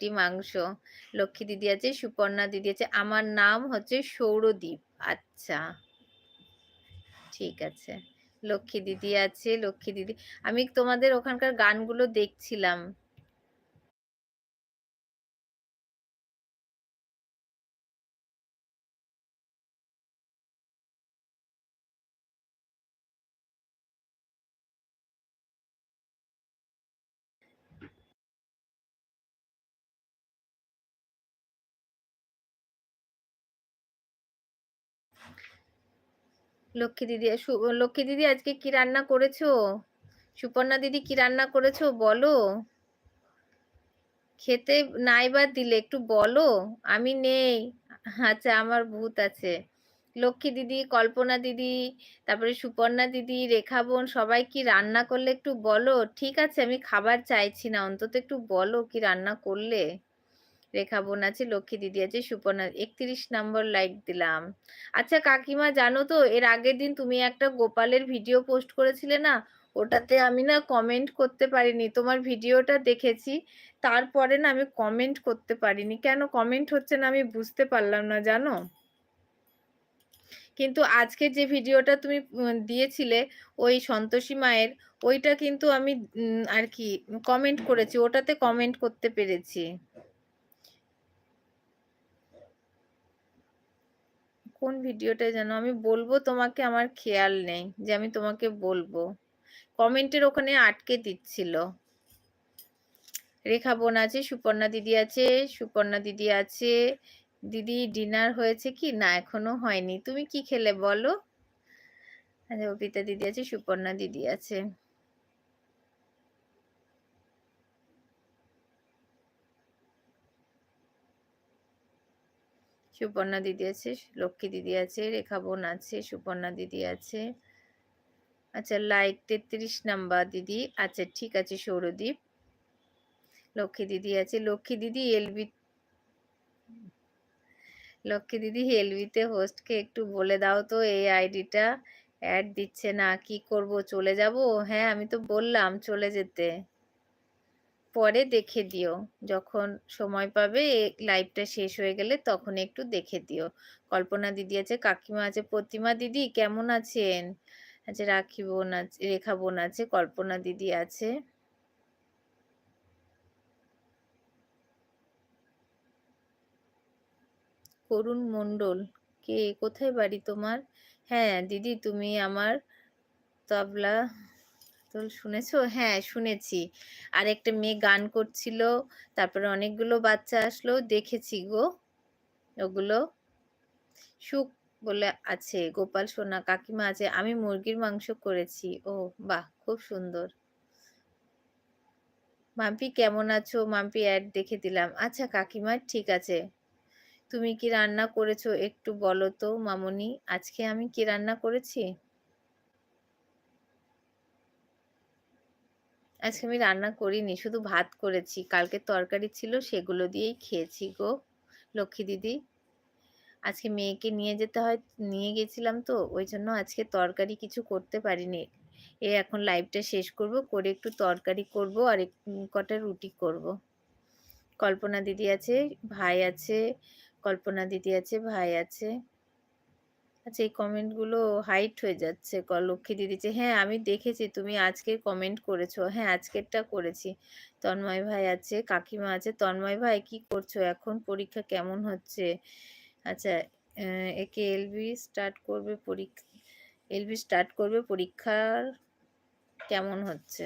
বটি মাংস। লক্ষ্মী দিদি আছে, সুপর্ণা দিদি আছে। আমার নাম হচ্ছে সৌরদ্বীপ আচ্ছা। ঠিক আছে। লক্ষ্মী দিদি আছে, লক্ষ্মী দিদি। আমি তোমাদের ওখানকার গানগুলো দেখছিলাম। লক্ষ্মী দিদি লক্ষ্মী দিদি আজকে কি রান্না করেছ? সুপর্ণা দিদি কি রান্না করেছ বলো? খেতে নাই বা দিলে একটু বলো? আমি নেই। আচ্ছা আমার ভূত আছে। লক্ষ্মী দিদি, কল্পনা দিদি, তারপরে সুপর্ণা দিদি, রেখা বোন, সবাই কি রান্না করলে একটু বলো? ঠিক আছে, আমি খাবার চাইছি না। অন্তত একটু বলো কি রান্না করলে। রেখা বোন আছে, লক্ষ্মী দিদি আছে, সুপর্ণা, একত্রিশ নম্বর লাইক দিলাম। আচ্ছা কাকিমা জানো তো, এর আগের দিন তুমি একটা গোপালের ভিডিও পোস্ট করেছিলে না? ওটাতে আমি না কমেন্ট করতে পারিনি, তোমার ভিডিওটা দেখেছি। তারপরে না আমি কমেন্ট করতে পারিনি। কেন কমেন্ট হচ্ছে না আমি বুঝতে পারলাম না, জানো? কিন্তু আজকে যে ভিডিওটা তুমি দিয়েছিলে, ওই সন্তোষী মায়ের, ওইটা কিন্তু আমি আর কি কমেন্ট করেছি, ওটাতে কমেন্ট করতে পেরেছি। কোন ভিডিওটা যেন আমি বলব তোমাকে আমার খেয়াল নেই যে আমি তোমাকে বলব। কমেন্টের ওখানে আটকে দিচ্ছিল। রেখা বোন আছে, সুপর্ণা দিদি আছে, সুপর্ণা দিদি আছে। দিদি ডিনার হয়েছে কি? না, এখনও হয়নি। তুমি কি খেলে বলো? আচ্ছা অপিতা দিদি আছে, সুপর্ণা দিদি আছে। সুপর্ণা দিদি আছে, লক্ষ্মী দিদি আছে, রেখা বোন আছে, সুপর্ণা দিদি আছে। আচ্ছা লাইক তেত্রিশ নাম্বার দিদি। আচ্ছা ঠিক আছে, সৌরদীপ। লক্ষ্মী দিদি আছে। লক্ষ্মী দিদি এলবি লক্ষ্মী দিদি এলবিতে হোস্টকে একটু বলে দাও তো, এই আইডিটা। অ্যাড দিচ্ছে না, কি করব, চলে যাব? হ্যাঁ আমি তো বললাম, চলে যেতে। পরে দেখে দিও। যখন সময় পাবে লাইভটা শেষ হয়ে গেলে তখন একটু দেখে দিও। কল্পনা দিদি আছে, কাকিমা আছে, প্রতিমা দিদি কেমন আছেন? আচ্ছা রাখি বোন আছে, রেখা বোন আছে, কল্পনা দিদি আছে। করুণ মণ্ডল, কে? কোথায় বাড়ি তোমার? হ্যাঁ দিদি তুমি আমার তবলা তো শুনেছো? হ্যাঁ শুনেছি। আর একটা মেয়ে গান করছিল, তারপরে অনেকগুলো বাচ্চা আসলো, দেখেছি গো। ওগুলো সুখ বলে আছে। গোপাল, সোনা, কাকিমা আছে। আমি মুরগির মাংস করেছি। ও, বাহ, খুব সুন্দর। মাম্পি, কেমন আছো? মাম্পি অ্যাড দেখে দিলাম। আচ্ছা কাকিমা, ঠিক আছে। তুমি কি রান্না করেছ একটু বলো তো, মামনি? আজকে আমি কি রান্না করেছি? আজকে আমি রান্না করিনি, শুধু ভাত করেছি। কালকে তরকারি ছিল, সেগুলো দিয়েই খেয়েছি গো, লক্ষ্মী দিদি। আজকে মেয়েকে নিয়ে যেতে হয়, নিয়ে গেছিলাম তো, ওই জন্য আজকে তরকারি কিছু করতে পারিনি। এ এখন লাইভটা শেষ করব, করে একটু তরকারি করব আর এক কটা রুটি করব। কল্পনা দিদি আছে, ভাই আছে, কল্পনা দিদি আছে, ভাই আছে। আচ্ছা এই কমেন্টগুলো হাইট হয়ে যাচ্ছে। ক, লক্ষ্মী দিদি যে হ্যাঁ আমি দেখেছি, তুমি আজকে কমেন্ট করেছ। হ্যাঁ আজকেরটা করেছি। তন্ময় ভাই আছে, কাকিমা আছে। তন্ময় ভাই, কি করছ? এখন পরীক্ষা কেমন হচ্ছে? আচ্ছা একে এলবি স্টার্ট করবে পরীক্ষা এলবি স্টার্ট করবে পরীক্ষার কেমন হচ্ছে?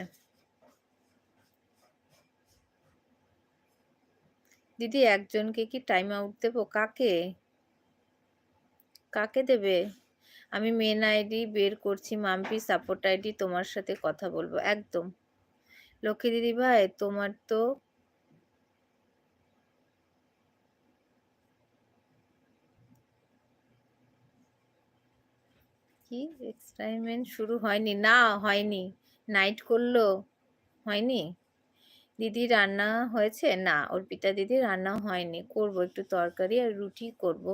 দিদি, একজনকে কি টাইম আউট দেবো? কাকে? কাকে দেবে? আমি মেন আইডি বের করছি, মাম্পি সাপোর্ট আইডি তোমার সাথে কথা বলব, একদম। লক্ষ্মী দিদি ভাই, তোমার তো কি? এক্সপেরিমেন্ট শুরু হয়নি। না, হয়নি। নাইট করল? হয়নি? দিদি রান্না হয়েছে? না, অর্পিতা দিদি রান্না হয়নি। করব একটু তরকারি আর রুটি করব।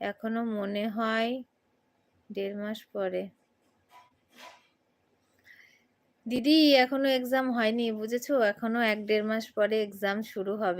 এখনও মনে হয় দেড় মাস পরে। দিদি, এখনও এক্সাম হয়নি, বুঝেছ? এখনও এক দেড় মাস পরে এক্সাম শুরু হবে।